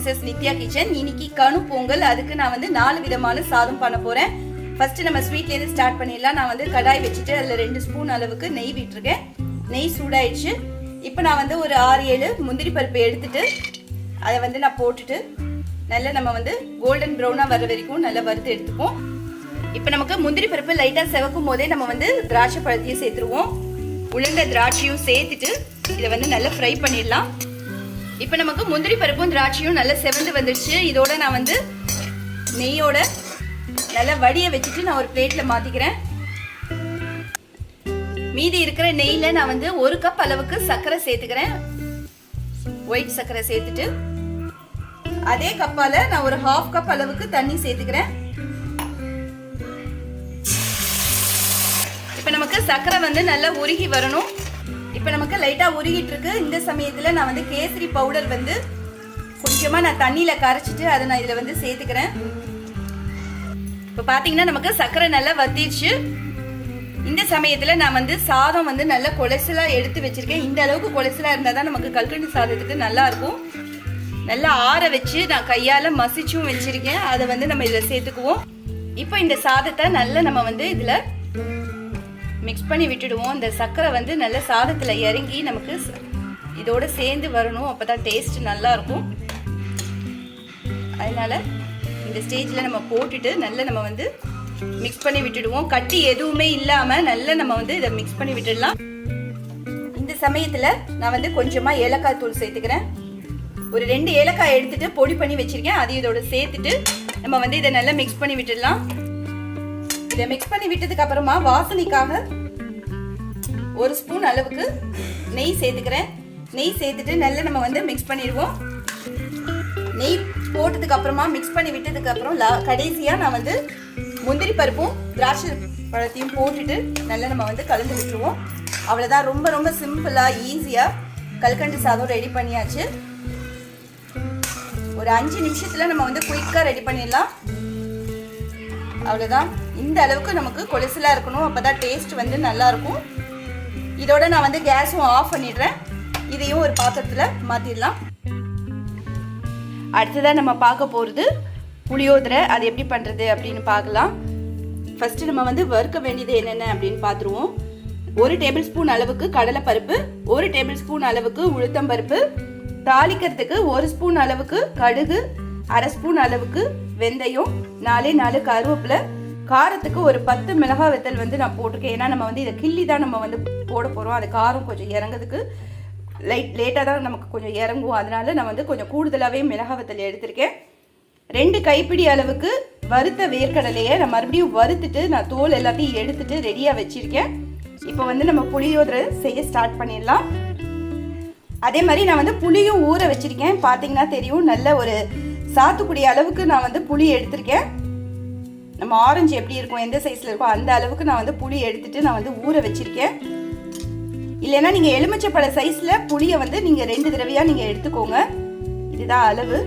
Mrs Nithya kitchen இன்னைக்கு கணு பொங்கல் அதுக்கு நான் வந்து நாலு விதமான சாதம் பண்ண போறேன். ஃபர்ஸ்ட் நம்ம ஸ்வீட்லேருந்து ஸ்டார்ட் பண்ணிடலாம். நான் வந்து கடாய் வச்சுட்டு அதில் ரெண்டு ஸ்பூன் அளவுக்கு நெய் விட்டுருக்கேன். நெய் சூடாயிடுச்சு. இப்போ நான் வந்து ஒரு ஆறு ஏழு முந்திரி பருப்பு எடுத்துட்டு அதை வந்து நான் போட்டுட்டு நல்லா நம்ம வந்து கோல்டன் ப்ரௌனாக வர வரைக்கும் நல்லா வறுத்து எடுத்துப்போம். இப்போ நமக்கு முந்திரி பருப்பு லைட்டாக செவக்கும் போதே நம்ம வந்து திராட்சை பழத்தையும் சேர்த்துருவோம். உளுந்த திராட்சையும் சேர்த்துட்டு இதை வந்து நல்லா ஃப்ரை பண்ணிடலாம். இப்போ நமக்கு முந்திரி பருப்பும் திராட்சையும் நல்லா செவந்து வந்துடுச்சு இதோட நான் வந்து நெய்யோட நல்லா வடியை வச்சுட்டு நான் ஒரு பிளேட்டில் மாற்றிக்கிறேன் மீதி இருக்கிற நெய்யில் நான் வந்து ஒரு கப் அளவுக்கு சர்க்கரை சேர்த்துக்கிறேன். ஒயிட் சர்க்கரை சேர்த்துட்டு அதே கப்பால் நான் ஒரு ஹாஃப் கப் அளவுக்கு தண்ணி சேர்த்துக்கிறேன். இப்போ நமக்கு சர்க்கரை வந்து நல்லா உருகி வரணும். இப்போ நமக்கு லைட்டாக உருகிட்டு இருக்கு. இந்த சமயத்தில் நான் வந்து கேசரி பவுடர் வந்து கொஞ்சமாக நான் தண்ணியில் கரைச்சிட்டு அதை நான் இதில் வந்து சேர்த்துக்கிறேன். இப்போ பார்த்தீங்கன்னா நமக்கு சர்க்கரை நல்லா வத்திடுச்சு இந்த சமயத்தில் நான் வந்து சாதம் வந்து நல்ல கொலசலாக எடுத்து வச்சுருக்கேன். இந்த அளவுக்கு கொலசலாக இருந்தால் தான் நமக்கு கல்கண்டு சாதத்துக்கு நல்லா இருக்கும். நல்லா ஆற வச்சு நான் கையால் மசிச்சும் வச்சுருக்கேன். அதை வந்து நம்ம இதில் சேர்த்துக்குவோம். இப்போ இந்த சாதத்தை நல்லா நம்ம வந்து இதில் மிக்ஸ் பண்ணி விட்டுடுவோம். இந்த சர்க்கரை வந்து நல்ல சாதத்தில் இறங்கி நமக்கு இதோடு இதோட சேர்ந்து வரணும். அப்போ தான் டேஸ்ட் நல்லாயிருக்கும். அதனால் இந்த ஸ்டேஜில் நம்ம போட்டுட்டு நல்லா நம்ம வந்து மிக்ஸ் பண்ணி விட்டுடுவோம். கட்டி எதுவுமே இல்லாமல் நல்லா நம்ம வந்து இதை மிக்ஸ் பண்ணி விட்டுடலாம். இந்த சமயத்தில் நான் வந்து கொஞ்சமாக ஏலக்காய் தூள் சேர்த்துக்கிறேன். ஒரு ரெண்டு ஏலக்காய் எடுத்துட்டு பொடி பண்ணி வச்சுருக்கேன். அது இதோட சேர்த்துட்டு நம்ம வந்து இதை நல்லா மிக்ஸ் பண்ணி விட்டுடலாம். இதை மிக்ஸ் பண்ணி விட்டதுக்கு அப்புறமா வாசனைக்காக ஒரு ஸ்பூன் அளவுக்கு நெய் சேர்த்துக்கிறேன். நெய் சேர்த்துட்டு நல்லா நம்ம வந்து மிக்ஸ் பண்ணிடுவோம். நெய் போட்டதுக்கு அப்புறமா மிக்ஸ் பண்ணி விட்டதுக்கு அப்புறம் கடைசியாக நான் வந்து முந்திரி பருப்பும் திராட்சை பழத்தையும் போட்டுட்டு நல்லா நம்ம வந்து கலந்து விட்டுருவோம். அவ்வளோதான் ரொம்ப ரொம்ப சிம்பிளாக ஈஸியாக கல்கண்டு சாதம் ரெடி பண்ணியாச்சு. ஒரு அஞ்சு நிமிஷத்தில் நம்ம வந்து குயிக்காக ரெடி பண்ணிடலாம். அவ்வளோதான் இந்த அளவுக்கு நமக்கு கொலசலாக இருக்கணும். அப்போ தான் டேஸ்ட் வந்து நல்லா இருக்கும் இதோட நான் வந்து கேஸும் ஆஃப் பண்ணிடுறேன். இதையும் ஒரு பாத்திரத்தில் மாற்றிடலாம் அடுத்ததாக நம்ம பார்க்க போகிறது புளியோதரை. அது எப்படி பண்ணுறது அப்படின்னு பார்க்கலாம். ஃபஸ்ட்டு நம்ம வந்து வறுக்க வேண்டியது என்னென்ன அப்படின்னு பார்த்துருவோம். ஒரு டேபிள் ஸ்பூன் அளவுக்கு கடலைப்பருப்பு ஒரு டேபிள் ஸ்பூன் அளவுக்கு உளுத்தம்பருப்பு தாளிக்கிறதுக்கு ஒரு ஸ்பூன் அளவுக்கு கடுகு அரை ஸ்பூன் அளவுக்கு வெந்தயம் நாலே நாலு கருவேப்பிலை காரத்துக்கு ஒரு பத்து மிளகாய் வெத்தல் வந்து நான் போட்டிருக்கேன். ஏன்னா நம்ம வந்து இதை கிள்ளி தான் நம்ம வந்து போட போகிறோம் அது காரம் கொஞ்சம் இறங்குறதுக்கு லைட் லேட்டாக தான் நமக்கு கொஞ்சம் இறங்கும். அதனால நான் வந்து கொஞ்சம் கூடுதலாகவே மிளகாய் வெத்தல் எடுத்திருக்கேன். ரெண்டு கைப்பிடி அளவுக்கு வறுத்த வேர்க்கடலையை நான் மறுபடியும் வறுத்துட்டு நான் தோல் எல்லாத்தையும் எடுத்துட்டு ரெடியாக வச்சுருக்கேன். இப்போ வந்து நம்ம புளியோதரை செய்ய ஸ்டார்ட் பண்ணிடலாம். அதே மாதிரி நான் வந்து புளியும் ஊற வச்சுருக்கேன். பார்த்தீங்கன்னா தெரியும் நல்ல ஒரு சாத்துக்குடி அளவுக்கு நான் வந்து புளி எடுத்திருக்கேன். நம்ம ஆரஞ்சு எப்படி இருக்கும் எந்த சைஸில் இருக்கும் அந்த அளவுக்கு நான் வந்து புளி எடுத்துட்டு நான் வந்து ஊற வச்சிருக்கேன். இல்லைன்னா நீங்கள் எலுமிச்சப்பழ சைஸில் புளியை வந்து நீங்கள் ரெண்டு தடவையாக நீங்கள் எடுத்துக்கோங்க. இதுதான் அளவு.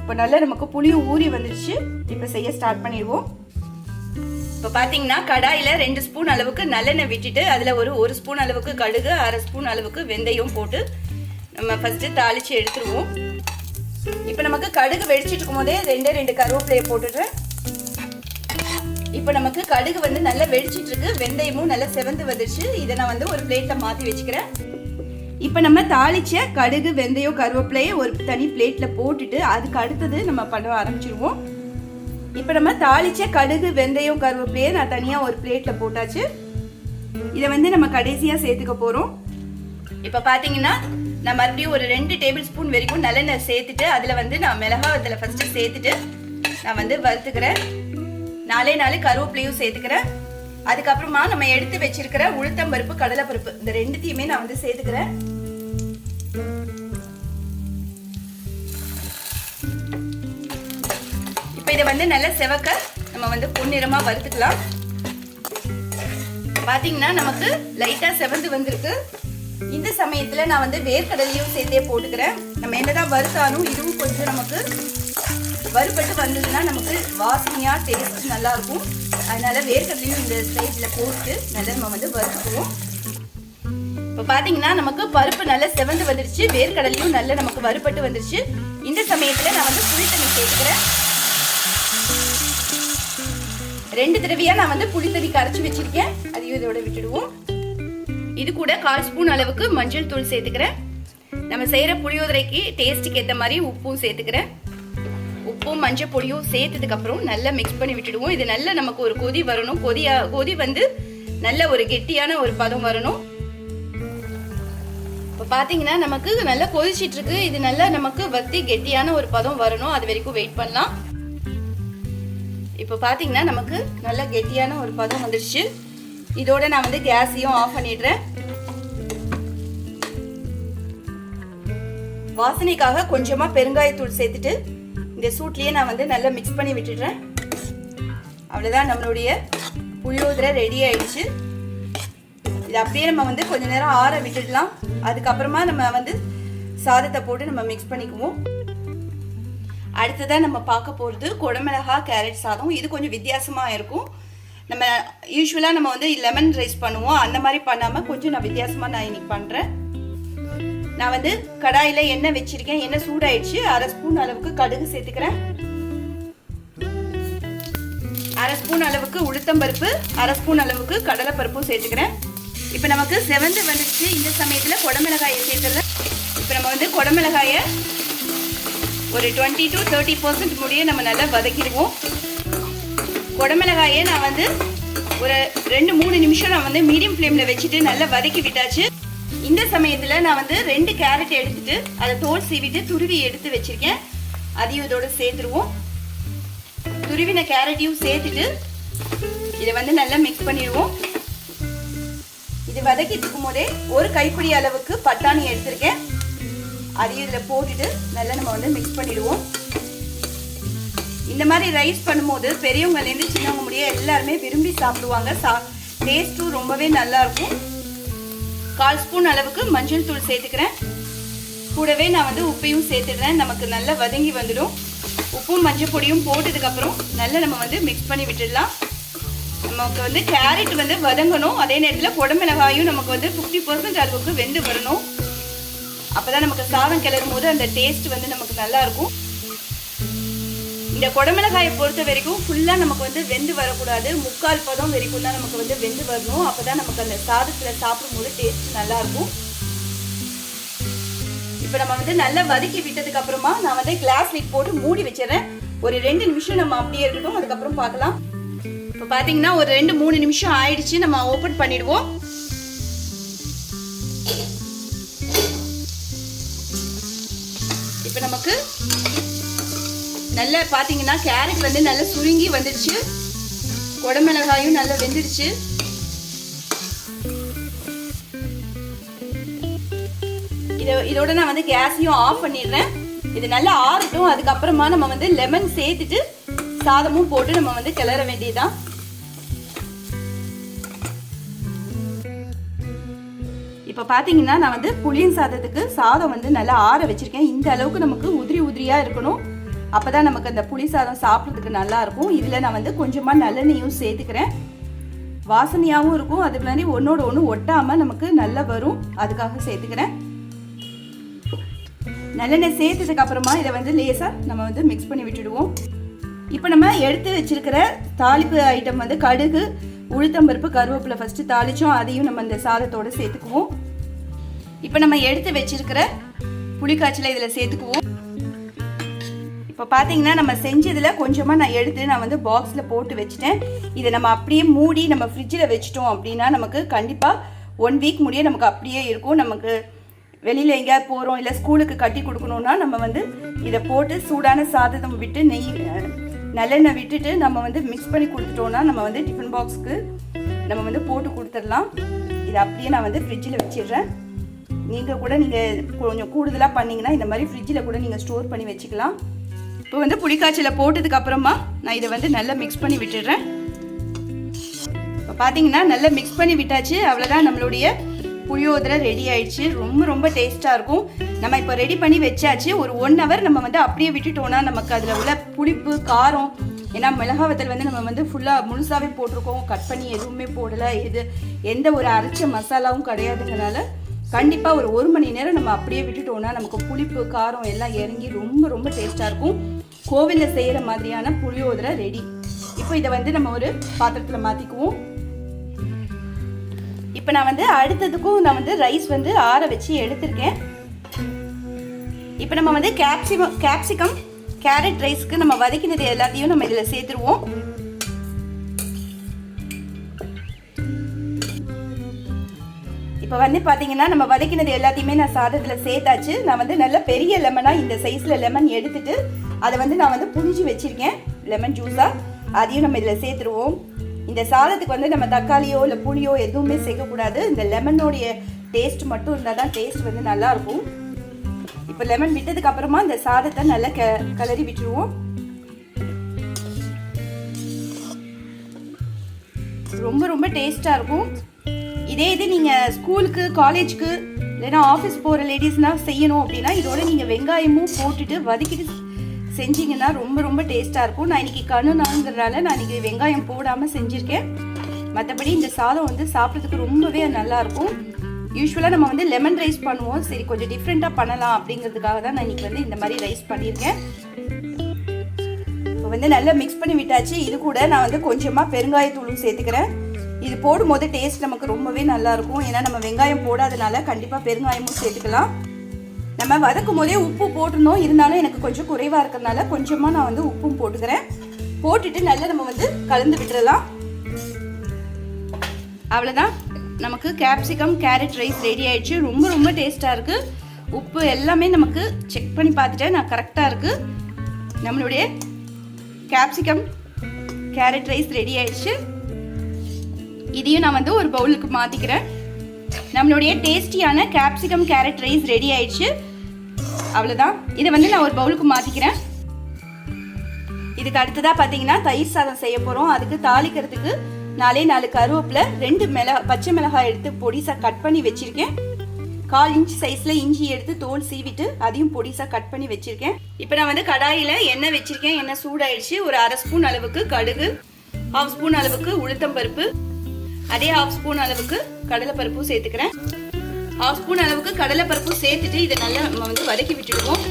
இப்போ நல்லா நமக்கு புளியும் ஊறி வந்துடுச்சு இப்போ செய்ய ஸ்டார்ட் பண்ணிடுவோம். இப்போ பார்த்தீங்கன்னா கடாயில் ரெண்டு ஸ்பூன் அளவுக்கு நல்லெண்ணெய் விட்டுட்டு அதில் ஒரு ஒரு ஸ்பூன் அளவுக்கு கடுகு அரை ஸ்பூன் அளவுக்கு வெந்தயம் போட்டு நம்ம ஃபஸ்ட்டு தாளித்து எடுத்துருவோம். இப்போ நமக்கு கடுகு வெடிச்சிட்டு இருக்கும் போதே ரெண்டே ரெண்டு கருவேப்பிலையை போட்டுடுறேன். இப்போ நமக்கு கடுகு வந்து நல்லா வெடிச்சிட்டு இருக்கு வெந்தயமும் நல்லா செவந்து வந்துடுச்சு இதை நான் வந்து ஒரு பிளேட்டில் மாற்றி வச்சுக்கிறேன். இப்போ நம்ம தாளிச்ச கடுகு வெந்தயம் கருவேப்பிலையை ஒரு தனி பிளேட்டில் போட்டுட்டு அதுக்கு அடுத்தது நம்ம பண்ண ஆரம்பிச்சிருவோம். இப்போ நம்ம தாளிச்ச கடுகு வெந்தயம் கருவேப்பிலையை நான் தனியாக ஒரு பிளேட்டில் போட்டாச்சு. இதை வந்து நம்ம கடைசியாக சேர்த்துக்க போகிறோம் இப்போ பார்த்தீங்கன்னா நான் மறுபடியும் ஒரு ரெண்டு டேபிள் ஸ்பூன் வரைக்கும் நல்லெண்ணெய் சேர்த்துட்டு அதில் வந்து நான் மிளகாவத்தில் ஃபஸ்ட்டு சேர்த்துட்டு நான் வந்து வறுத்துக்கிறேன். நாலே நாலு கருவேப்பிலையும் சேர்த்துக்கிறேன். அதுக்கப்புறமா நம்ம எடுத்து வச்சிருக்கிற உளுத்தம்பருப்பு கடலைப்பருப்பு இந்த ரெண்டுத்தையுமே நான் வந்து சேர்த்துக்கிறேன். இப்போ இதை வந்து நல்லா செவக்க நம்ம வந்து பொன்னிறமா வறுத்துக்கலாம். பாத்தீங்கன்னா நமக்கு லைட்டா செவந்து வந்திருக்கு. இந்த சமயத்துல நான் வந்து வேர்க்கடலையும் சேர்த்தே போட்டுக்கிறேன். நம்ம என்னதான் வறுத்தாலும் இதுவும் கொஞ்சம் நமக்கு வறுபட்டு வந்ததுன்னா நமக்கு வாசனையாக டேஸ்ட் நல்லாயிருக்கும். அதனால் வேர்க்கடலையும் இந்த சைடில் போட்டு நல்லா நம்ம வந்து வறுத்துக்குவோம். இப்போ பார்த்தீங்கன்னா நமக்கு பருப்பு நல்லா செவந்து வந்துருச்சு. வேர்க்கடலையும் நல்லா நமக்கு வறுபட்டு வந்துருச்சு. இந்த சமயத்தில் நான் வந்து புளி தண்ணி சேர்த்துக்கிறேன். ரெண்டு தடவையாக நான் வந்து புளி தண்ணி கரைச்சி வச்சிருக்கேன். அதையும் இதோட விட்டுடுவோம். இது கூட கால் ஸ்பூன் அளவுக்கு மஞ்சள் தூள் சேர்த்துக்கிறேன். நம்ம செய்கிற புளியோதரைக்கு டேஸ்ட்டுக்கு ஏற்ற மாதிரி உப்பும் சேர்த்துக்கிறேன். உப்பும் மஞ்சள் பொடியும் சேர்த்ததுக்கு அப்புறம் நல்லா மிக்ஸ் பண்ணி விட்டுடுவோம். இது நல்லா நமக்கு ஒரு கொதி வரணும். கொதியா கொதி வந்து நல்ல ஒரு கெட்டியான ஒரு பதம் வரணும். இப்போ பார்த்தீங்கன்னா நமக்கு நல்லா கொதிச்சிட்டு இருக்கு. இது நல்லா நமக்கு வத்தி கெட்டியான ஒரு பதம் வரணும். அது வரைக்கும் வெயிட் பண்ணலாம். இப்போ பார்த்தீங்கன்னா நமக்கு நல்ல கெட்டியான ஒரு பதம் வந்துடுச்சு இதோட நான் வந்து கேஸையும் ஆஃப் பண்ணிடுறேன். வாசனைக்காக கொஞ்சமாக பெருங்காயத்தூள் சேர்த்துட்டு இந்த சூட்லேயே நான் வந்து நல்லா மிக்ஸ் பண்ணி விட்டுடுறேன். அவ்வளோதான் நம்மளுடைய புளியோதரை ரெடி ஆயிடுச்சு. இது அப்படியே நம்ம வந்து கொஞ்ச நேரம் ஆற விட்டுடலாம். அதுக்கப்புறமா நம்ம வந்து சாதத்தை போட்டு நம்ம மிக்ஸ் பண்ணிக்குவோம். அடுத்ததான் நம்ம பார்க்க போகிறது குடமிளகா கேரட் சாதம். இது கொஞ்சம் வித்தியாசமாக இருக்கும். நம்ம யூஸ்வலாக நம்ம வந்து லெமன் ரைஸ் பண்ணுவோம். அந்த மாதிரி பண்ணாமல் கொஞ்சம் நான் வித்தியாசமாக நான் இன்னைக்கு பண்ணுறேன் நான் வந்து கடாயில் எண்ணெய் வச்சிருக்கேன். எண்ணெய் சூடாயிடுச்சு. அரை ஸ்பூன் அளவுக்கு கடுகு சேர்த்துக்கிறேன். அரை ஸ்பூன் அளவுக்கு உளுத்தம்பருப்பு அரை ஸ்பூன் அளவுக்கு கடலைப்பருப்பும் சேர்த்துக்கிறேன். இப்போ நமக்கு செவந்து வந்துடுச்சு. இந்த சமயத்தில் குடமிளகாயை சேர்த்துல இப்போ நம்ம வந்து குடமிளகாயை ஒரு டுவெண்ட்டி டு தேர்ட்டி பர்சன்ட் முடிய நம்ம நல்லா வதக்கிடுவோம். குடமிளகாயை நான் வந்து ஒரு ரெண்டு மூணு நிமிஷம் நான் வந்து மீடியம் ஃப்ளேமில் வச்சுட்டு நல்லா வதக்கி விட்டாச்சு. இந்த சமயத்தில் நான் வந்து ரெண்டு கேரட் எடுத்துட்டு அதை தோல் சீவிட்டு துருவி எடுத்து வச்சிருக்கேன். அதையும் இதோட சேர்த்துருவோம். துருவின கேரட்டையும் சேர்த்துட்டு இதை வந்து நல்லா மிக்ஸ் பண்ணிடுவோம். இது வதக்கிட்டு இருக்கும் போதே ஒரு கைப்பிடி அளவுக்கு பட்டாணி எடுத்திருக்கேன். அதையும் இதில் போட்டுட்டு நல்லா நம்ம வந்து மிக்ஸ் பண்ணிடுவோம். இந்த மாதிரி ரைஸ் பண்ணும்போது பெரியவங்கலேருந்து சின்னவங்க முடிய எல்லாருமே விரும்பி சாப்பிடுவாங்க. சா டேஸ்ட்டும் ரொம்பவே நல்லாயிருக்கும் கால் ஸ்பூன் அளவுக்கு மஞ்சள் தூள் சேர்த்துக்கிறேன். கூடவே நான் வந்து உப்பையும் சேர்த்துடுறேன். நமக்கு நல்லா வதங்கி வந்துடும். உப்பும் மஞ்சள் பொடியும் போட்டதுக்கப்புறம் நல்லா நம்ம வந்து மிக்ஸ் பண்ணி விட்டுடலாம். நமக்கு வந்து கேரட் வந்து வதங்கணும். அதே நேரத்தில் குடமிளகாயும் நமக்கு வந்து ஃபிஃப்டி பர்சன்ட் அளவுக்கு வெந்து வரணும். அப்போதான் நமக்கு சாதம் கிளறும் போது அந்த டேஸ்ட் வந்து நமக்கு நல்லாயிருக்கும் இந்த குடமிளகாயை பொறுத்த வரைக்கும் ஃபுல்லாக நமக்கு வந்து வெந்து வரக்கூடாது. முக்கால் பதம் வரைக்கும் தான் நமக்கு வந்து வெந்து வரணும். அப்போ தான் நமக்கு அந்த சாதத்தில் சாப்பிடும்போது டேஸ்ட் நல்லாயிருக்கும் இப்போ நம்ம வந்து நல்லா வதக்கி விட்டதுக்கு அப்புறமா நான் வந்து கிளாஸ் லிட் போட்டு மூடி வச்சிடறேன். ஒரு ரெண்டு நிமிஷம் நம்ம அப்படியே இருக்கட்டும். அதுக்கப்புறம் பார்க்கலாம். இப்போ பார்த்தீங்கன்னா ஒரு ரெண்டு மூணு நிமிஷம் ஆயிடுச்சு. நம்ம ஓப்பன் பண்ணிடுவோம். நல்லா பார்த்தீங்கன்னா கேரட் வந்து நல்லா சுருங்கி வந்துடுச்சு. குடமிளகாயும் நல்லா வெந்துடுச்சு. இதை இதோட நான் வந்து கேஸையும் ஆஃப் பண்ணிடுறேன். இது நல்லா ஆறட்டும். அதுக்கப்புறமா நம்ம வந்து லெமன் சேர்த்துட்டு சாதமும் போட்டு நம்ம வந்து கிளற வேண்டியதுதான். இப்போ பார்த்தீங்கன்னா நான் வந்து புளியன் சாதத்துக்கு சாதம் வந்து நல்லா ஆற வச்சுருக்கேன். இந்த அளவுக்கு நமக்கு உதிரி உதிரியாக இருக்கணும். அப்போ தான் நமக்கு அந்த புளி சாதம் சாப்பிட்றதுக்கு நல்லாயிருக்கும் இதில் நான் வந்து கொஞ்சமாக நல்லெண்ணெயும் சேர்த்துக்கிறேன். வாசனையாகவும் இருக்கும். அது மாதிரி ஒன்றோட ஒன்று ஒட்டாமல் நமக்கு நல்லா வரும். அதுக்காக சேர்த்துக்கிறேன். நல்லெண்ணெய் சேர்த்ததுக்கு அப்புறமா இதை வந்து லேசாக நம்ம வந்து மிக்ஸ் பண்ணி விட்டுடுவோம். இப்போ நம்ம எடுத்து வச்சிருக்கிற தாளிப்பு ஐட்டம் வந்து கடுகு உளுத்தம்பருப்பு கருவேப்பிலை ஃபஸ்ட்டு தாளிச்சோம். அதையும் நம்ம இந்த சாதத்தோடு சேர்த்துக்குவோம். இப்போ நம்ம எடுத்து வச்சிருக்கிற புளிக்காய்ச்சலை இதில் சேர்த்துக்குவோம். இப்போ பார்த்தீங்கன்னா நம்ம செஞ்சதில் கொஞ்சமாக நான் எடுத்து நான் வந்து பாக்ஸில் போட்டு வச்சுட்டேன். இதை நம்ம அப்படியே மூடி நம்ம ஃப்ரிட்ஜில் வச்சிட்டோம் அப்படின்னா நமக்கு கண்டிப்பாக ஒன் வீக் முடிய நமக்கு அப்படியே இருக்கும். நமக்கு வெளியில் எங்கேயாவது போகிறோம் இல்லை ஸ்கூலுக்கு கட்டி கொடுக்கணுன்னா நம்ம வந்து இதை போட்டு சூடான சாதத்தை விட்டு நெய் நல்லெண்ணெய் விட்டுட்டு நம்ம வந்து மிக்ஸ் பண்ணி கொடுத்துட்டோன்னா நம்ம வந்து டிஃபன் பாக்ஸ்க்கு நம்ம வந்து போட்டு கொடுத்துடலாம். இதை அப்படியே நான் வந்து ஃப்ரிட்ஜில் வச்சிடுறேன். நீங்கள் கூட நீங்கள் கொஞ்சம் கூடுதலாக பண்ணிங்கன்னா இந்த மாதிரி ஃப்ரிட்ஜில் கூட நீங்கள் ஸ்டோர் பண்ணி வச்சுக்கலாம். இப்போ வந்து புளிக்காய்ச்சலை போட்டதுக்கு அப்புறமா நான் இதை வந்து நல்லா மிக்ஸ் பண்ணி விட்டுடுறேன். இப்போ பார்த்தீங்கன்னா நல்லா மிக்ஸ் பண்ணி விட்டாச்சு. அவ்வளோதான் நம்மளுடைய புளியோதரை ரெடி ஆயிடுச்சு. ரொம்ப ரொம்ப டேஸ்ட்டாக இருக்கும். நம்ம இப்போ ரெடி பண்ணி வச்சாச்சு. ஒரு ஒன் ஹவர் நம்ம வந்து அப்படியே விட்டுட்டோம்னா நமக்கு அதில் உள்ள புளிப்பு காரம் ஏன்னா மிளகா வத்தல் வந்து நம்ம வந்து ஃபுல்லாக முழுசாகவே போட்டிருக்கோம். கட் பண்ணி எதுவுமே போடலை. இது எந்த ஒரு அரைச்ச மசாலாவும் கிடையாதுங்கனால கண்டிப்பாக ஒரு ஒரு மணி நேரம் நம்ம அப்படியே விட்டுட்டோம்னா நமக்கு புளிப்பு காரம் எல்லாம் இறங்கி ரொம்ப ரொம்ப டேஸ்ட்டாக இருக்கும். கோவிலில் செய்கிற மாதிரியான புளியோதரை ரெடி இப்போ இதை வந்து நம்ம ஒரு பாத்திரத்தில் மாற்றிக்குவோம் இப்போ நான் வந்து அடுத்ததுக்கும் நான் வந்து ரைஸ் வந்து ஆற வச்சு எடுத்திருக்கேன். இப்போ நம்ம வந்து கேப்சிகம் கேப்சிகம் கேரட் ரைஸ்க்கு நம்ம வதக்கினது எல்லாத்தையும் நம்ம இதில் சேர்த்துருவோம். இப்போ வந்து பார்த்தீங்கன்னா நம்ம வதக்கினது எல்லாத்தையுமே நான் சாதத்தில் சேர்த்தாச்சு. நான் வந்து நல்ல பெரிய லெமனாக இந்த சைஸில் லெமன் எடுத்துட்டு அதை வந்து நான் வந்து புளிஞ்சு வச்சுருக்கேன். லெமன் ஜூஸாக அதையும் நம்ம இதில் சேர்த்துருவோம். இந்த சாதத்துக்கு வந்து நம்ம தக்காளியோ இல்லை புளியோ எதுவுமே சேர்க்கக்கூடாது. இந்த லெமனோடைய டேஸ்ட் மட்டும் இருந்தால் தான் டேஸ்ட் வந்து நல்லாயிருக்கும். இப்போ லெமன் விட்டதுக்கு அப்புறமா இந்த சாதத்தை நல்லா க கலரி விட்டுருவோம். ரொம்ப ரொம்ப டேஸ்ட்டாக இருக்கும். இதே இது நீங்கள் ஸ்கூலுக்கு காலேஜ்க்கு இல்லைன்னா ஆஃபீஸ் போகிற லேடிஸ்னால் செய்யணும் அப்படின்னா இதோட நீங்கள் வெங்காயமும் போட்டுட்டு வதக்கிட்டு செஞ்சீங்கன்னா ரொம்ப ரொம்ப டேஸ்ட்டாக இருக்கும். நான் இன்னைக்கு கணு நாங்கிறதுனால நான் இன்றைக்கி வெங்காயம் போடாமல் செஞ்சுருக்கேன். மற்றபடி இந்த சாதம் வந்து சாப்பிட்றதுக்கு ரொம்பவே நல்லாயிருக்கும் யூஸ்வலாக நம்ம வந்து லெமன் ரைஸ் பண்ணுவோம். சரி கொஞ்சம் டிஃப்ரெண்ட்டாக பண்ணலாம் அப்படிங்கிறதுக்காக தான் நான் இன்னைக்கு வந்து இந்த மாதிரி ரைஸ் பண்ணியிருக்கேன். இப்போ வந்து நல்லா மிக்ஸ் பண்ணி விட்டாச்சு. இது கூட நான் வந்து கொஞ்சமாக பெருங்காயத்தூளும் சேர்த்துக்கிறேன். இது போடும்போது டேஸ்ட் நமக்கு ரொம்பவே நல்லாயிருக்கும் ஏன்னா நம்ம வெங்காயம் போடாதனால கண்டிப்பாக பெருங்காயமும் சேர்த்துக்கலாம். நம்ம வதக்கும் போதே உப்பு போட்டிருந்தோம். இருந்தாலும் எனக்கு கொஞ்சம் குறைவாக இருக்கிறதுனால கொஞ்சமாக நான் வந்து உப்பும் போட்டுக்கிறேன். போட்டுட்டு நல்லா நம்ம வந்து கலந்து விட்டுறலாம். அவ்வளோதான் நமக்கு கேப்சிகம் கேரட் ரைஸ் ரெடி ஆயிடுச்சு. ரொம்ப ரொம்ப டேஸ்ட்டாக இருக்குது உப்பு எல்லாமே நமக்கு செக் பண்ணி பார்த்துட்டேன். நான் கரெக்டாக இருக்குது நம்மளுடைய கேப்சிகம் கேரட் ரைஸ் ரெடி ஆயிடுச்சு. இதையும் நான் வந்து ஒரு பவுலுக்கு மாற்றிக்கிறேன் நம்மளுடைய டேஸ்டியான கேப்சிகம் கேரட் ரைஸ் ரெடி ஆயிடுச்சு. அவ்வளோதான் இதை வந்து நான் ஒரு பவுலுக்கு மாற்றிக்கிறேன் இதுக்கு அடுத்ததாக பார்த்தீங்கன்னா தயிர் சாதம் செய்ய போகிறோம் அதுக்கு தாளிக்கிறதுக்கு நாலே நாலு கருவேப்பிலை ரெண்டு மிளகா பச்சை மிளகாய் எடுத்து பொடிசாக கட் பண்ணி வச்சுருக்கேன். கால் இன்ச் சைஸில் இஞ்சி எடுத்து தோல் சீவிட்டு அதையும் பொடிசாக கட் பண்ணி வச்சுருக்கேன். இப்போ நான் வந்து கடாயில் எண்ணெய் வச்சுருக்கேன். எண்ணெய் சூடாயிடுச்சு. ஒரு அரை ஸ்பூன் அளவுக்கு கடுகு ஹாஃப் ஸ்பூன் அளவுக்கு உளுத்தம்பருப்பு அதே ஹாஃப் ஸ்பூன் அளவுக்கு கடலைப்பருப்பும் சேர்த்துக்கிறேன். ஹாஃப் ஸ்பூன் அளவுக்கு கடலைப்பருப்பும் சேர்த்துட்டு இதை நல்லா நம்ம வந்து வதக்கி விட்டுடுவோம்.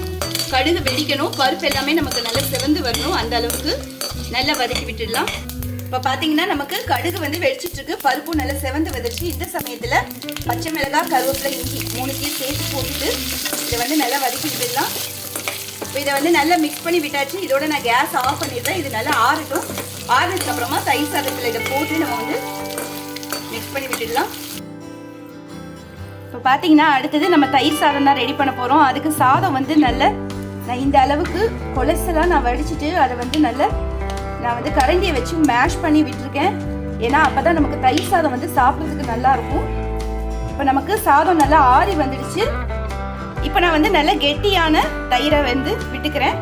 கடுகு வெடிக்கணும் பருப்பு எல்லாமே நமக்கு நல்லா சிவந்து வரணும். அந்த அளவுக்கு நல்லா வதக்கி விட்டுடலாம். இப்போ பார்த்தீங்கன்னா நமக்கு கடுகு வந்து வெடிச்சிட்ருக்கு பருப்பும் நல்லா செவந்து வந்துருச்சு. இந்த சமயத்தில் பச்சை மிளகாய் கருவேப்பிலை இஞ்சி மூணுத்தையும் சேர்த்து போட்டுட்டு இதை வந்து நல்லா வதக்கி விட்டுடலாம். இப்போ இதை வந்து நல்லா மிக்ஸ் பண்ணி விட்டாச்சு. இதோட நான் கேஸ் ஆஃப் பண்ணிடுறேன். இது நல்லா ஆறட்டும். ஆறுனதுக்கு அப்புறமா தயிர் சாதத்தில் இதை போட்டு நம்ம வந்து மிக்ஸ் பண்ணி விட்டுடலாம். இப்போ பார்த்தீங்கன்னா அடுத்தது நம்ம தயிர் சாதம் தான் ரெடி பண்ண போகிறோம் அதுக்கு சாதம் வந்து நல்ல நான் இந்த அளவுக்கு கொலஸ்ட்ரால் நான் வடிச்சிட்டு அதை வந்து நல்ல நான் வந்து கரண்டியை வச்சு மேஷ் பண்ணி விட்டுருக்கேன். ஏன்னா அப்போ தான் நமக்கு தயிர் சாதம் வந்து சாப்பிட்றதுக்கு நல்லா இருக்கும். இப்போ நமக்கு சாதம் நல்லா ஆறி வந்துடுச்சு. இப்போ நான் வந்து நல்ல கெட்டியான தயிரை வந்து விட்டுக்கிறேன்.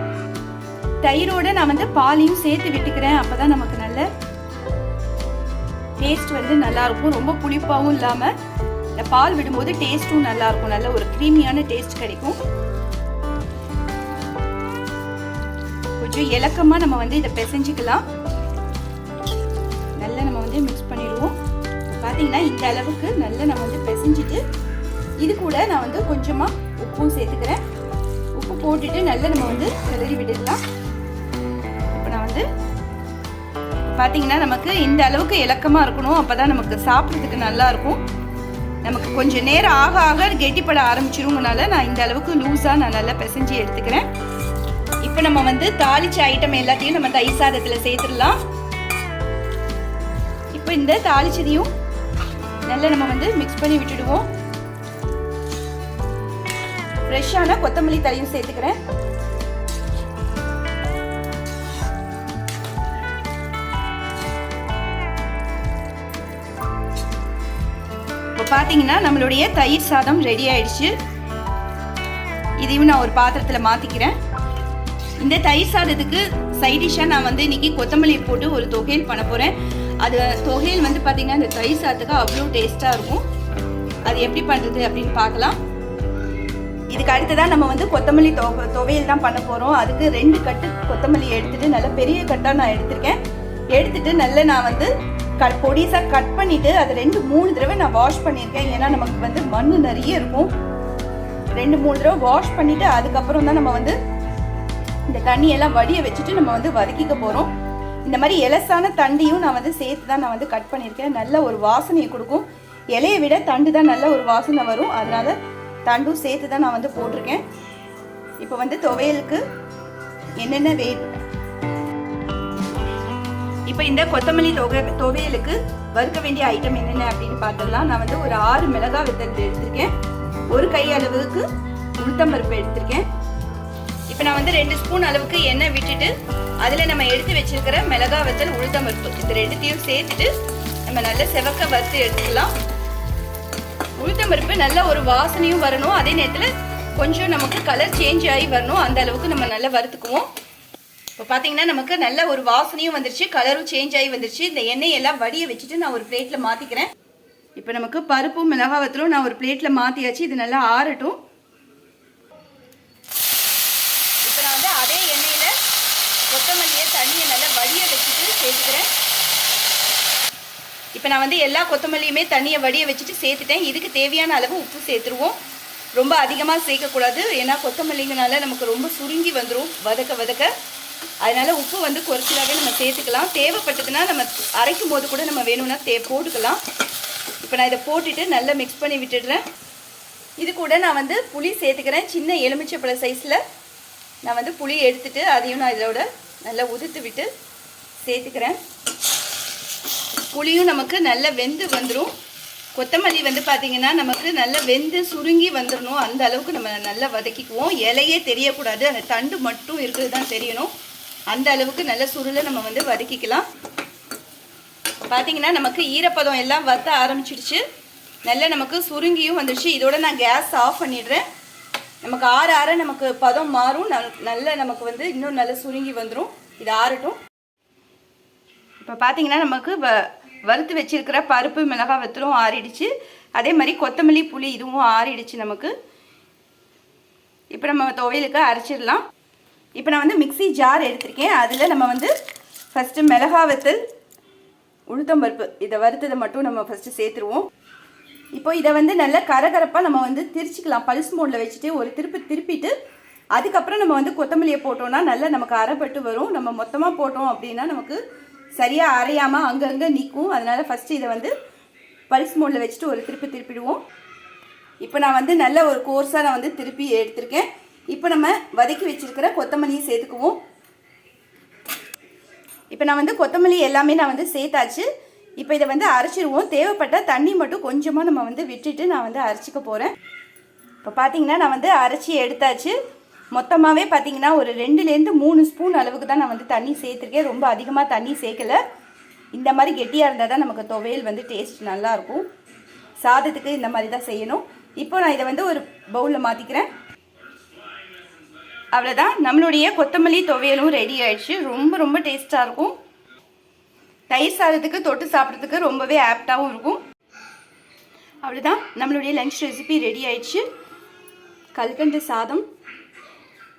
தயிரோடு நான் வந்து பாலையும் சேர்த்து விட்டுக்கிறேன். அப்போ தான் நமக்கு நல்ல டேஸ்ட் வந்து நல்லாயிருக்கும். ரொம்ப புளிப்பாகவும் இல்லாமல் இந்த பால் விடும்போது டேஸ்ட்டும் நல்லாயிருக்கும். நல்ல ஒரு க்ரீமியான டேஸ்ட் கிடைக்கும். கொஞ்சம் இலக்கமாக நம்ம வந்து இதை பிசைஞ்சிக்கலாம். நல்லா நம்ம வந்து மிக்ஸ் பண்ணிடுவோம். பார்த்தீங்கன்னா இந்த அளவுக்கு நல்லா நம்ம வந்து பிசைஞ்சிட்டு இது கூட நான் வந்து கொஞ்சமாக உப்பும் சேர்த்துக்கிறேன். உப்பு போட்டுட்டு நல்லா நம்ம வந்து கிளறி விட்டுடலாம் இப்போ நான் வந்து பார்த்தீங்கன்னா நமக்கு இந்த அளவுக்கு இலக்கமாக இருக்கணும். அப்போ தான் நமக்கு சாப்பிட்றதுக்கு நல்லா இருக்கும். நமக்கு கொஞ்சம் நேரம் ஆக ஆக கெட்டிப்பட ஆரம்பிச்சிருங்கனால நான் இந்த அளவுக்கு லூஸாக நான் நல்லா பிசைஞ்சு எடுத்துக்கிறேன். இப்போ நம்ம வந்து தாளிச்ச ஐட்டம் எல்லாத்தையும் நம்ம தயிர் சாதத்தில் சேர்த்துடலாம். இப்போ இந்த தாளிச்சதையும் நல்லா நம்ம வந்து மிக்ஸ் பண்ணி விட்டுடுவோம். ஃப்ரெஷ்ஷான கொத்தமல்லி தலையும் சேர்த்துக்கிறேன். பார்த்தீங்கன்னா நம்மளுடைய தயிர் சாதம் ரெடி ஆயிடுச்சு. இதையும் நான் ஒரு பாத்திரத்தில் மாற்றிக்கிறேன் இந்த தயிர் சாதத்துக்கு சைடிஷாக நான் வந்து இன்னைக்கு கொத்தமல்லி போட்டு ஒரு தொகையல் பண்ண போகிறேன் அது தொகையல் வந்து பார்த்தீங்கன்னா இந்த தயிர் சாதத்துக்கு அவ்வளோ டேஸ்ட்டாக இருக்கும். அது எப்படி பண்ணுறது அப்படின்னு பார்க்கலாம் இதுக்கு அடுத்ததான் நம்ம வந்து கொத்தமல்லி தொ துவையல் தான் பண்ண போகிறோம் அதுக்கு ரெண்டு கட்டு கொத்தமல்லி எடுத்துட்டு நல்ல பெரிய கட்டாக நான் எடுத்திருக்கேன். எடுத்துட்டு நல்ல நான் வந்து கட் பொடிசாக கட் பண்ணிவிட்டு அதை ரெண்டு மூணு தடவை நான் வாஷ் பண்ணியிருக்கேன். ஏன்னா நமக்கு வந்து மண் நிறைய இருக்கும். ரெண்டு மூணு தடவை வாஷ் பண்ணிவிட்டு அதுக்கப்புறம் தான் நம்ம வந்து இந்த தண்ணியெல்லாம் வடிய வச்சுட்டு நம்ம வந்து வதக்கிக்க போகிறோம் இந்த மாதிரி எலசான தண்டையும் நான் வந்து சேர்த்து தான் நான் வந்து கட் பண்ணியிருக்கேன். நல்ல ஒரு வாசனையை கொடுக்கும். இலையை விட தண்டு தான் நல்ல ஒரு வாசனை வரும். அதனால தண்டும் சேர்த்து தான் நான் வந்து போட்டிருக்கேன். இப்போ வந்து துவையலுக்கு என்னென்ன வே இப்போ இந்த கொத்தமல்லி தொகை துவையலுக்கு வறுக்க வேண்டிய ஐட்டம் என்னென்ன அப்படின்னு பார்த்துடலாம் நான் வந்து ஒரு ஆறு மிளகாய் வித்தல் எடுத்திருக்கேன். ஒரு கை அளவுக்கு உளுத்தம்பருப்பு எடுத்திருக்கேன். இப்போ நான் வந்து ரெண்டு ஸ்பூன் அளவுக்கு எண்ணெய் விட்டுட்டு அதில் நம்ம எடுத்து வச்சிருக்கிற மிளகா வத்தல் உளுத்தம்பருப்பு இது ரெண்டுத்தையும் சேர்த்துட்டு நம்ம நல்ல செவக்க வறுத்து எடுத்துக்கலாம். உளுத்தம்பருப்பு நல்ல ஒரு வாசனையும் வரணும். அதே நேரத்தில் கொஞ்சம் நமக்கு கலர் சேஞ்ச் ஆகி வரணும். அந்த அளவுக்கு நம்ம நல்லா வறுத்துக்குவோம். இப்போ பார்த்தீங்கன்னா நமக்கு நல்ல ஒரு வாசனையும் வந்துருச்சு கலரும் சேஞ்ச் ஆகி வந்துருச்சு. இந்த எண்ணெய் எல்லாம் வடிய வச்சுட்டு நான் ஒரு பிளேட்டில் மாற்றிக்கிறேன் இப்போ நமக்கு பருப்பும் மிளகாவத்திலும் நான் ஒரு பிளேட்டில் மாற்றியாச்சு இது நல்லா ஆறட்டும். இப்போ நான் வந்து அதே எண்ணெயில் கொத்தமல்லியை தண்ணியை நல்லா வடிய வச்சுட்டு சேர்த்துக்கிறேன். இப்போ நான் வந்து எல்லா கொத்தமல்லியுமே தண்ணியை வடிய வச்சுட்டு சேர்த்துட்டேன். இதுக்கு தேவையான அளவு உப்பு சேர்த்துருவோம். ரொம்ப அதிகமாக சேர்க்கக்கூடாது. ஏன்னா கொத்தமல்லிங்கனால நமக்கு ரொம்ப சுருங்கி வந்துடும் வதக்க வதக்க. அதனால் உப்பு வந்து குறைச்சலாகவே நம்ம சேர்த்துக்கலாம். தேவைப்பட்டதுன்னா நம்ம அரைக்கும் போது கூட நம்ம வேணும்னா தே போட்டுக்கலாம். இப்போ நான் இதை போட்டுட்டு நல்லா மிக்ஸ் பண்ணி விட்டுடுறேன். இது கூட நான் வந்து புளி சேர்த்துக்கிறேன். சின்ன எலுமிச்சப்பழ சைஸில் நான் வந்து புளி எடுத்துட்டு அதையும் நான் இதோட நல்லா உதுத்து விட்டு சேர்த்துக்கிறேன். புளியும் நமக்கு நல்லா வெந்து வந்துடும் கொத்தமல்லி வந்து பார்த்திங்கன்னா நமக்கு நல்லா வெந்து சுருங்கி வந்துடணும் அந்த அளவுக்கு நம்ம நல்லா வதக்கிக்குவோம். இலையே தெரியக்கூடாது. அந்த தண்டு மட்டும் இருக்கிறது தான் தெரியணும். அந்த அளவுக்கு நல்ல சுருளை நம்ம வந்து வதக்கிக்கலாம். பார்த்தீங்கன்னா நமக்கு ஈரப்பதம் எல்லாம் வத்த ஆரம்பிச்சிடுச்சு. நல்லா நமக்கு சுருங்கியும் வந்துடுச்சு. இதோட நான் கேஸ் ஆஃப் பண்ணிடுறேன். நமக்கு ஆற ஆற நமக்கு பதம் மாறும். நல்ல நமக்கு வந்து இன்னும் நல்லா சுருங்கி வந்துடும் இது ஆறட்டும். இப்போ பார்த்தீங்கன்னா நமக்கு வ வறுத்து வச்சிருக்கிற பருப்பு மிளகாய் வத்தலும் ஆறிடுச்சு. அதே மாதிரி கொத்தமல்லி புளி இதுவும் ஆறிடுச்சு நமக்கு. இப்போ நம்ம துவையலுக்கு அரைச்சிடலாம். இப்போ நான் வந்து மிக்சி ஜார் எடுத்திருக்கேன். அதில் நம்ம வந்து ஃபஸ்ட்டு மிளகா வத்தல் உளுத்தம்பருப்பு இதை வறுத்ததை மட்டும் நம்ம ஃபஸ்ட்டு சேர்த்துருவோம். இப்போ இதை வந்து நல்லா கரகரப்பாக நம்ம வந்து திரிச்சிக்கலாம். பல்ஸ் மோடில் வச்சுட்டு ஒரு திருப்பி திருப்பிட்டு அதுக்கப்புறம் நம்ம வந்து கொத்தமல்லியை போட்டோம்னா நல்லா நமக்கு அரைப்பட்டு வரும். நம்ம மொத்தமாக போட்டோம் அப்படின்னா நமக்கு சரியாக அரையாமல் அங்கங்கே நிற்கும் அதனால் ஃபஸ்ட்டு இதை வந்து பல்ஸ் மோடில் வச்சுட்டு ஒரு திருப்பி திருப்பிடுவோம். இப்போ நான் வந்து நல்ல ஒரு கோர்ஸாக நான் வந்து திருப்பி எடுத்திருக்கேன். இப்போ நம்ம வதக்கி வச்சுருக்கிற கொத்தமல்லியை சேர்த்துக்குவோம். இப்போ நான் வந்து கொத்தமல்லி எல்லாமே நான் வந்து சேர்த்தாச்சு. இப்போ இதை வந்து அரைச்சிடுவோம் தேவைப்பட்டால் தண்ணி மட்டும் கொஞ்சமாக நம்ம வந்து விட்டுட்டு நான் வந்து அரைச்சிக்க போகிறேன் இப்போ பார்த்தீங்கன்னா நான் வந்து அரைச்சி எடுத்தாச்சு. மொத்தமாகவே பார்த்தீங்கன்னா ஒரு ரெண்டுலேருந்து மூணு ஸ்பூன் அளவுக்கு தான் நான் வந்து தண்ணி சேர்த்துருக்கேன். ரொம்ப அதிகமாக தண்ணி சேர்க்கலை. இந்த மாதிரி கெட்டியாக இருந்தால் தான் நமக்கு துவையல் வந்து டேஸ்ட் நல்லாயிருக்கும் சாதத்துக்கு இந்த மாதிரி தான் செய்யணும். இப்போ நான் இதை வந்து ஒரு பவுலில் மாற்றிக்கிறேன் அவ்வளோதான் நம்மளுடைய கொத்தமல்லி துவையலும் ரெடி ஆயிடுச்சு. ரொம்ப ரொம்ப டேஸ்ட்டாக இருக்கும். தயிர் சாதத்துக்கு தொட்டு சாப்பிட்றதுக்கு ரொம்பவே ஆப்டாகவும் இருக்கும். அவ்வளோதான் நம்மளுடைய லஞ்ச் ரெசிபி ரெடி ஆயிடுச்சு. கல்கண்டு சாதம்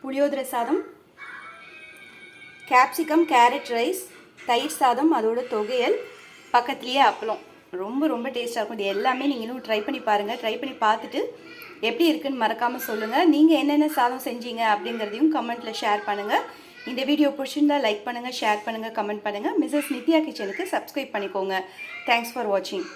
புளியோதரை சாதம் கேப்சிகம் கேரட் ரைஸ் தயிர் சாதம் அதோட தொகையல் பக்கத்துலேயே அப்பளம். ரொம்ப ரொம்ப டேஸ்ட்டாக இருக்கும். இது எல்லாமே நீங்களும் ட்ரை பண்ணி பாருங்கள் ட்ரை பண்ணி பார்த்துட்டு எப்படி இருக்குன்னு மறக்காமல் சொல்லுங்கள் நீங்கள் என்னென்ன சாதம் செஞ்சீங்க அப்படிங்கிறதையும் கமெண்ட்டில் ஷேர் பண்ணுங்கள் இந்த வீடியோ பிடிச்சிருந்தா லைக் பண்ணுங்கள் ஷேர் பண்ணுங்கள் கமெண்ட் பண்ணுங்கள் மிஸ்ஸஸ் நித்யா கிச்சனுக்கு சப்ஸ்கிரைப் பண்ணிக்கோங்க. தேங்க்ஸ் ஃபார் வாட்சிங்